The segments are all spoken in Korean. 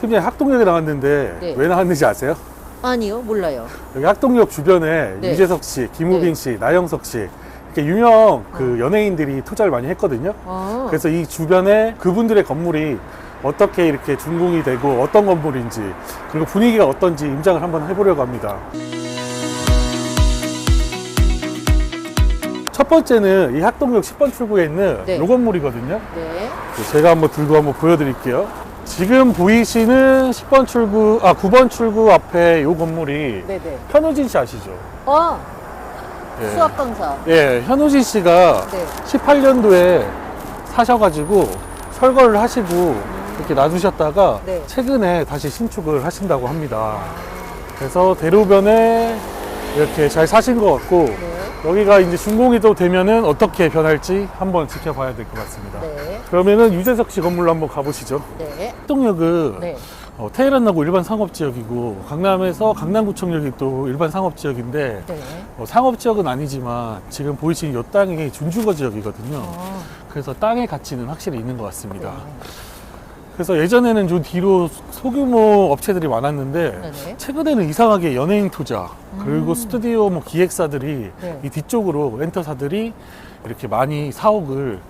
팀장님 학동역에 나왔는데 네. 왜 나왔는지 아세요? 아니요, 몰라요. 여기 학동역 주변에 네. 유재석 씨, 김우빈 네. 씨, 나영석 씨 이렇게 유명 그 연예인들이 투자를 많이 했거든요. 아, 그래서 이 주변에 그분들의 건물이 어떻게 이렇게 준공이 되고 어떤 건물인지 그리고 분위기가 어떤지 임장을 한번 해보려고 합니다. 첫 번째는 이 학동역 10번 출구에 있는 네. 요 건물이거든요. 네. 제가 한번 들고 한번 보여드릴게요. 지금 보이시는 10번 출구, 아 9번 출구 앞에 요 건물이 네네. 현우진 씨 아시죠? 아, 예. 수학 강사. 예, 현우진 씨가 네. 18년도에 사셔가지고 철거를 하시고 이렇게 놔두셨다가 네. 최근에 다시 신축을 하신다고 합니다. 그래서 대로변에 이렇게 잘 사신 것 같고 네. 여기가 이제 준공이 또 되면은 어떻게 변할지 한번 지켜봐야 될 것 같습니다. 네. 그러면은 유재석 씨 건물로 한번 가보시죠. 네. 학동역은 네. 어, 테헤란나고 일반 상업지역이고 강남에서 강남구청역이 또 일반 상업지역인데 네. 어, 상업지역은 아니지만 지금 보이시는 이 땅이 준주거 지역이거든요. 아, 그래서 땅의 가치는 확실히 있는 것 같습니다. 네. 그래서 예전에는 좀 뒤로 소규모 업체들이 많았는데 네네. 최근에는 이상하게 연예인 투자 그리고 음. 스튜디오 뭐 기획사들이 네. 이 뒤쪽으로 렌터사들이 이렇게 많이 사옥을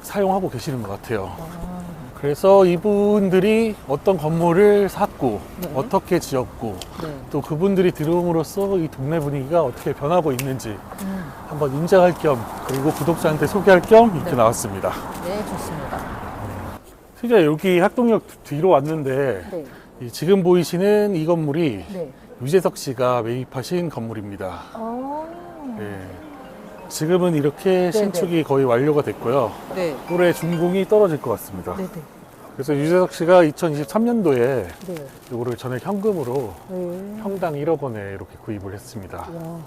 사용하고 계시는 것 같아요. 아, 그래서 이분들이 어떤 건물을 샀고 네. 어떻게 지었고 네. 또 그분들이 들어옴으로써 이 동네 분위기가 어떻게 변하고 있는지 음, 한번 인정할 겸 그리고 구독자한테 소개할 겸 이렇게 네. 나왔습니다. 네, 좋습니다. 진짜 여기 학동역 뒤로 왔는데 네. 이 지금 보이시는 이 건물이 네. 유재석 씨가 매입하신 건물입니다. 아, 예. 지금은 이렇게 신축이 거의 완료가 됐고요. 네. 올해 준공이 떨어질 것 같습니다. 네 네. 그래서 유재석 씨가 2023년도에 네. 이거를 전액 현금으로 네. 평당 1억 원에 이렇게 구입을 했습니다. 와,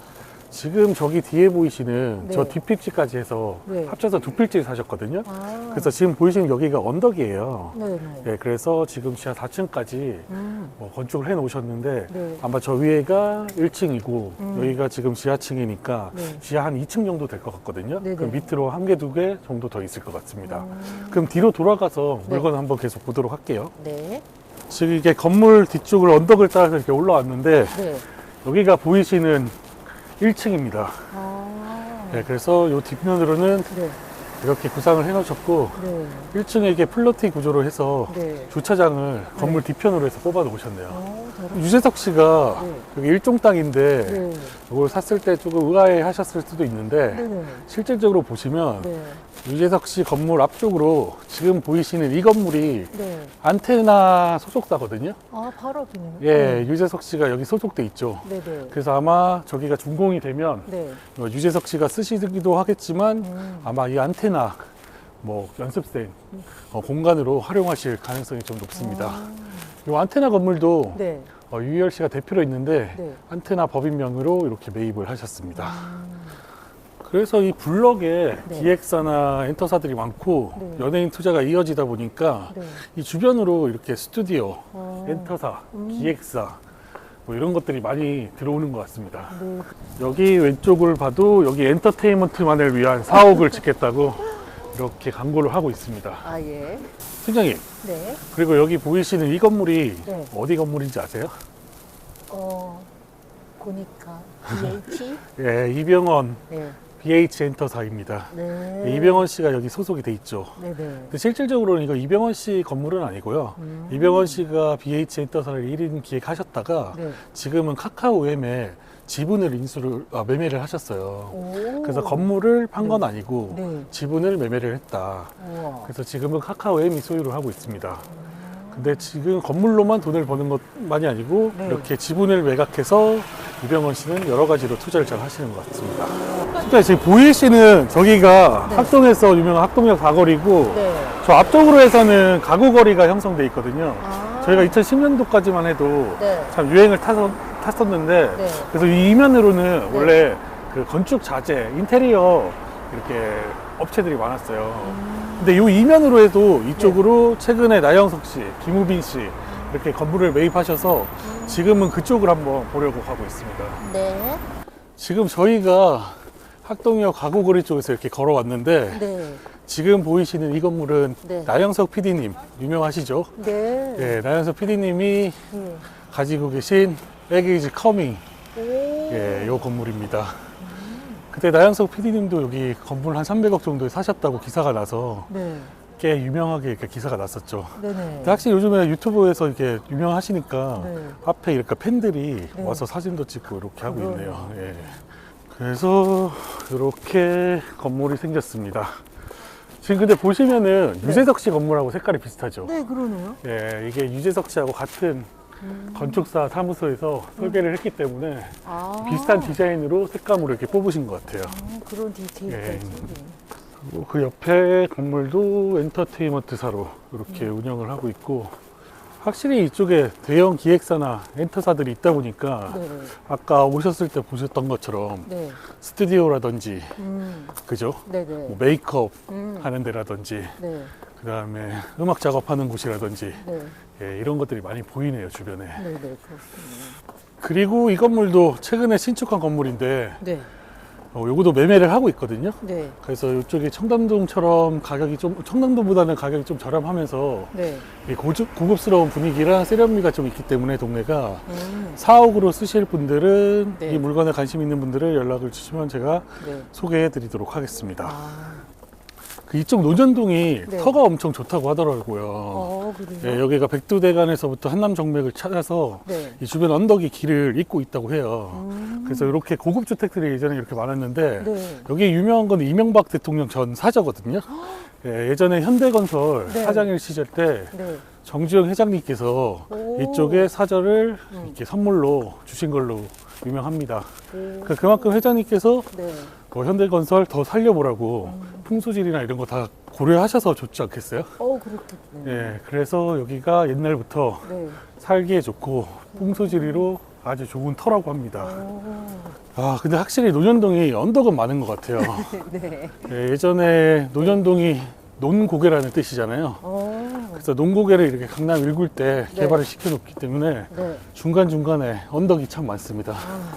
지금 저기 뒤에 보이시는 네. 저 뒷필지까지 해서 네. 합쳐서 두 필지를 사셨거든요. 아. 그래서 지금 보이시는 여기가 언덕이에요. 네네. 예, 그래서 지금 지하 4층까지 음, 뭐 건축을 해 놓으셨는데 네. 아마 저 위에가 1층이고 음. 여기가 지금 지하층이니까 네. 지하 한 2층 정도 될 것 같거든요. 그럼 밑으로 한 개, 두 개 정도 더 있을 것 같습니다. 음, 그럼 뒤로 돌아가서 네. 물건 한번 계속 보도록 할게요. 네. 지금 이게 건물 뒤쪽을 언덕을 따라서 이렇게 올라왔는데 네. 여기가 보이시는 1층입니다. 아. 네, 그래서 이 뒷면으로는 네. 이렇게 구상을 해 놓으셨고 네. 1층에 이게 플러티 구조로 해서 네. 주차장을 건물 뒤편으로 해서 뽑아 놓으셨네요. 어, 잘하- 유재석 씨가 네. 여기 일종 땅인데 네. 이걸 샀을 때 조금 의아해 하셨을 수도 있는데. 실질적으로 보시면 네. 유재석 씨 건물 앞쪽으로 지금 보이시는 이 건물이 네. 안테나 소속사거든요. 아, 바로 앞이네요. 예, 유재석 씨가 여기 소속돼 있죠. 네네. 그래서 아마 저기가 준공이 되면 네. 어, 유재석 씨가 쓰시기도 하겠지만 음. 아마 이 안테나 뭐 연습생 어, 공간으로 활용하실 가능성이 좀 높습니다. 아, 이 안테나 건물도 네. 어, 유열 씨가 대표로 있는데 네. 안테나 법인명으로 이렇게 매입을 하셨습니다. 음, 그래서 이 블럭에 네. 기획사나 엔터사들이 많고 네. 연예인 투자가 이어지다 보니까 네. 이 주변으로 이렇게 스튜디오, 어, 엔터사, 음. 기획사 뭐 이런 것들이 많이 들어오는 것 같습니다. 네. 여기 왼쪽을 봐도 여기 엔터테인먼트만을 위한 사옥을 짓겠다고 이렇게 광고를 하고 있습니다. 아, 예. 팀장님, 네. 그리고 여기 보이시는 이 건물이 네. 어디 건물인지 아세요? 어, 보니까 BH? 예, 이병헌 네. BH 엔터사입니다. 네. 이병헌 씨가 여기 소속이 돼 있죠. 네 네. 근데 실질적으로는 이거 이병헌 씨 건물은 아니고요. 음. 이병헌 씨가 BH 엔터사를 1인 기획하셨다가 네. 지금은 카카오엠에 지분을 인수를 아, 매매를 하셨어요. 오. 그래서 건물을 판 건 아니고 네. 지분을 매매를 했다. 우와. 그래서 지금은 카카오엠이 소유를 하고 있습니다. 근데 지금 건물로만 돈을 버는 것만이 아니고 네. 이렇게 지분을 매각해서 이병헌 씨는 여러 가지로 투자를 잘 하시는 것 같습니다. 진짜 지금 보이시는 저기가 네. 학동에서 유명한 학동역 사거리고 네. 저 앞쪽으로 해서는 가구 거리가 형성돼 있거든요. 아. 저희가 2010년도까지만 해도 네. 참 유행을 타서, 탔었는데 네. 그래서 이 이면으로는 원래 그 건축 자재, 인테리어 이렇게 업체들이 많았어요. 음. 근데 이 이면으로 해도 네. 이쪽으로 최근에 나영석 씨, 김우빈 씨 이렇게 건물을 매입하셔서 음. 지금은 그쪽을 한번 보려고 하고 있습니다. 네. 지금 저희가 학동역 가구거리 쪽에서 이렇게 걸어왔는데 네. 지금 보이시는 이 건물은 네. 나영석 PD님 유명하시죠? 네. 예, 나영석 PD님이 예. 가지고 계신 백이즈 커밍 오. 예, 요 건물입니다. 그때 나영석 PD님도 여기 건물 한 300억 정도에 사셨다고 기사가 나서 네. 꽤 유명하게 이렇게 기사가 났었죠. 네네. 확실히 요즘에 유튜브에서 이렇게 유명하시니까 네. 앞에 이렇게 팬들이 네. 와서 사진도 찍고 이렇게 하고. 있네요. 예. 그래서 이렇게 건물이 생겼습니다. 지금 근데 보시면은 네. 유재석 씨 건물하고 색깔이 비슷하죠. 네, 그러네요. 예, 이게 유재석 씨하고 같은 음. 건축사 사무소에서 설계를 했기 때문에 아. 비슷한 디자인으로 색감으로 이렇게 뽑으신 것 같아요. 아, 그런 디테일까지. 예. 그리고 그 옆에 건물도 엔터테인먼트사로 이렇게 음. 운영을 하고 있고 확실히 이쪽에 대형 기획사나 엔터사들이 있다 보니까 네. 아까 오셨을 때 보셨던 것처럼 네. 스튜디오라든지 음. 그죠? 네네. 뭐 메이크업 음. 하는 데라든지 네. 그 다음에 음악 작업하는 곳이라든지 네. 예, 이런 것들이 많이 보이네요 주변에. 그리고 이 건물도 최근에 신축한 건물인데 네. 어, 요것도 매매를 하고 있거든요 네. 그래서 이쪽이 청담동처럼 가격이 좀 청담동보다는 가격이 좀 저렴하면서 네. 이 고급, 고급스러운 분위기랑 세련미가 좀 있기 때문에 동네가 음. 4억으로 쓰실 분들은 네. 이 물건에 관심 있는 분들을 연락을 주시면 제가 네. 소개해 드리도록 하겠습니다. 아. 그 이쪽 노전동이 네. 터가 엄청 좋다고 하더라고요. 어? 예, 여기가 백두대간에서부터 한남정맥을 찾아서 네. 이 주변 언덕이 길을 잇고 있다고 해요. 음. 그래서 이렇게 고급 주택들이 예전에 이렇게 많았는데 네. 여기 유명한 건 이명박 대통령 전 사저거든요. 예, 예전에 현대건설 네. 사장일 시절 때 네. 정주영 회장님께서 오. 이쪽에 사저를 음. 이렇게 선물로 주신 걸로 유명합니다. 오. 그- 그만큼 회장님께서 네. 뭐 현대건설 더 살려보라고 음. 풍수질이나 이런 거 다 고려하셔서 좋지 않겠어요? 어, 그렇겠네. 예, 그래서 여기가 옛날부터 네. 살기에 좋고 풍수지리로 아주 좋은 터라고 합니다. 오. 아, 근데 확실히 노년동이 언덕은 많은 것 같아요. 네. 예, 예전에 노년동이 논고개라는 뜻이잖아요. 어. 그래서 논고개를 이렇게 강남 일굴 때 네. 개발을 시켜놓기 때문에 네. 중간중간에 언덕이 참 많습니다. 아.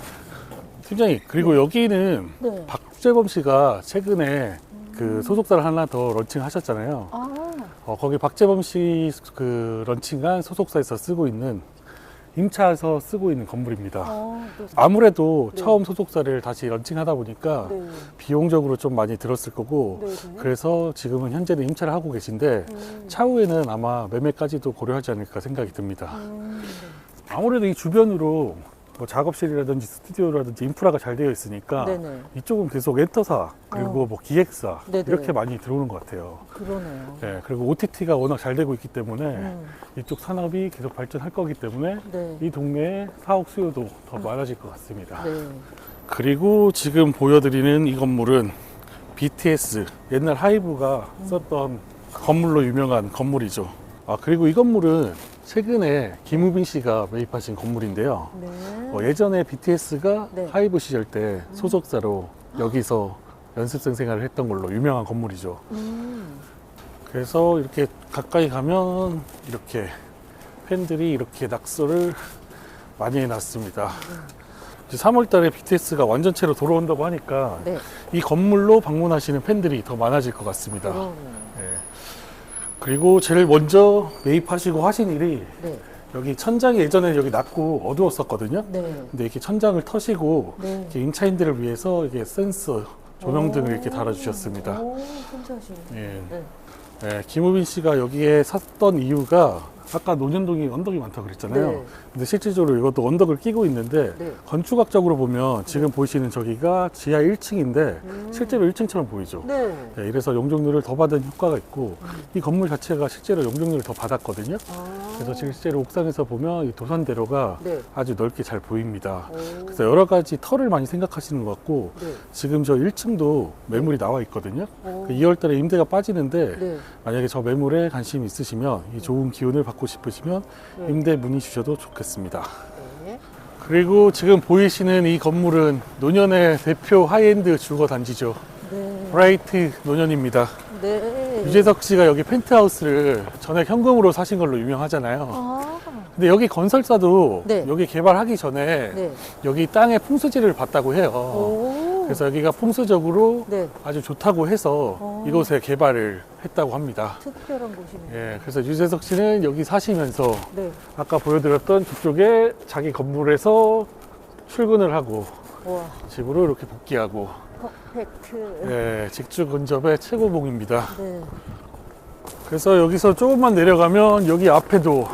팀장님, 그리고 여기는 네. 박재범 씨가 최근에 그 소속사를 하나 더 런칭하셨잖아요. 아. 어, 거기 박재범 씨 그 런칭한 소속사에서 쓰고 있는 임차에서 쓰고 있는 건물입니다. 어, 또. 아무래도 네. 처음 소속사를 다시 런칭하다 보니까 네. 비용적으로 좀 많이 들었을 거고 네. 네. 그래서 지금은 현재는 임차를 하고 계신데 음. 차후에는 아마 매매까지도 고려하지 않을까 생각이 듭니다. 음. 아무래도 이 주변으로 뭐 작업실이라든지 스튜디오라든지 인프라가 잘 되어 있으니까 네네. 이쪽은 계속 엔터사 그리고 어. 뭐 기획사 네네. 이렇게 많이 들어오는 것 같아요. 그러네요. 네, 그리고 OTT가 워낙 잘 되고 있기 때문에 음. 이쪽 산업이 계속 발전할 거기 때문에 네. 이 동네의 사옥 수요도 더 많아질 것 같습니다. 네. 그리고 지금 보여드리는 이 건물은 BTS 옛날 하이브가 음. 썼던 건물로 유명한 건물이죠. 아 그리고 이 건물은 최근에 김우빈 씨가 매입하신 건물인데요. 네. 어, 예전에 BTS가 네. 하이브 시절 때 소속사로 여기서 연습생 생활을 했던 걸로 유명한 건물이죠. 음. 그래서 이렇게 가까이 가면 이렇게 팬들이 이렇게 낙서를 많이 해놨습니다. 이제 3월 달에 BTS가 완전체로 돌아온다고 하니까 네. 이 건물로 방문하시는 팬들이 더 많아질 것 같습니다. 그러네요. 예. 그리고 제일 먼저 매입하시고 하신 일이 네. 여기 천장이 예전에 여기 낮고 어두웠었거든요. 네. 근데 이렇게 천장을 터시고 네. 이렇게 임차인들을 위해서 이게 센서 조명 등을 이렇게 오. 달아주셨습니다. 오, 괜찮으시네. 예. 네. 네, 김우빈 씨가 여기에 샀던 이유가 아까 노년동이 언덕이 많다고 그랬잖아요. 네. 근데 실질적으로 이것도 언덕을 끼고 있는데 네. 건축학적으로 보면 지금 보이시는 저기가 지하 1층인데 음. 실제로 1층처럼 보이죠. 네. 네, 이래서 용적률을 더 받은 효과가 있고 음. 이 건물 자체가 실제로 용적률을 더 받았거든요. 아. 그래서 실제로 옥상에서 보면 이 도산대로가 네. 아주 넓게 잘 보입니다. 오. 그래서 여러 가지 털을 많이 생각하시는 것 같고 네. 지금 저 1층도 매물이 나와 있거든요. 오. 2월 달에 임대가 빠지는데 네. 만약에 저 매물에 관심이 있으시면 이 좋은 기운을 받고 싶으시면 네. 임대 문의 주셔도 좋겠습니다. 네. 그리고 지금 보이시는 이 건물은 노년의 대표 하이엔드 주거 단지죠. 네. 브라이트 노년입니다. 네. 유재석 씨가 여기 펜트하우스를 전액 현금으로 사신 걸로 유명하잖아요. 아. 근데 여기 건설사도 네. 여기 개발하기 전에 네. 여기 땅의 풍수지를 봤다고 해요. 오. 그래서 여기가 풍수적으로 네. 아주 좋다고 해서 어. 이곳에 개발을 했다고 합니다. 특별한 곳이네요. 예, 그래서 유재석 씨는 여기 사시면서 네. 아까 보여드렸던 저쪽에 자기 건물에서 출근을 하고 와, 집으로 이렇게 복귀하고 퍼펙트. 예, 직주 근접의 최고봉입니다. 네. 그래서 여기서 조금만 내려가면 여기 앞에도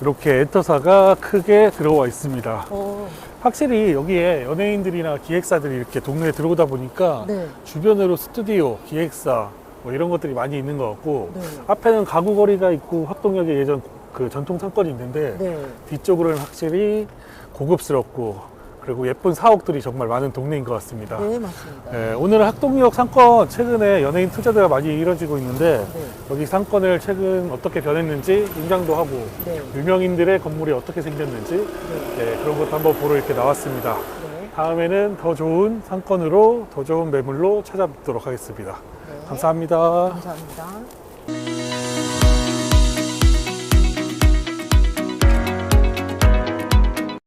이렇게 엔터사가 크게 들어와 있습니다. 어, 확실히 여기에 연예인들이나 기획사들이 이렇게 동네에 들어오다 보니까 네. 주변으로 스튜디오, 기획사 뭐 이런 것들이 많이 있는 것 같고 네. 앞에는 가구 거리가 있고 학동역에 예전 그 전통 상권이 있는데 네. 뒤쪽으로는 확실히 고급스럽고 그리고 예쁜 사옥들이 정말 많은 동네인 것 같습니다. 네, 맞습니다. 예, 오늘 학동역 상권 최근에 연예인 투자가 많이 이뤄지고 있는데 네. 여기 상권을 최근 어떻게 변했는지 임장도 하고 네. 유명인들의 건물이 어떻게 생겼는지 네. 예, 그런 것도 한번 보러 이렇게 나왔습니다. 네. 다음에는 더 좋은 상권으로 더 좋은 매물로 찾아뵙도록 하겠습니다. 네. 감사합니다. 감사합니다.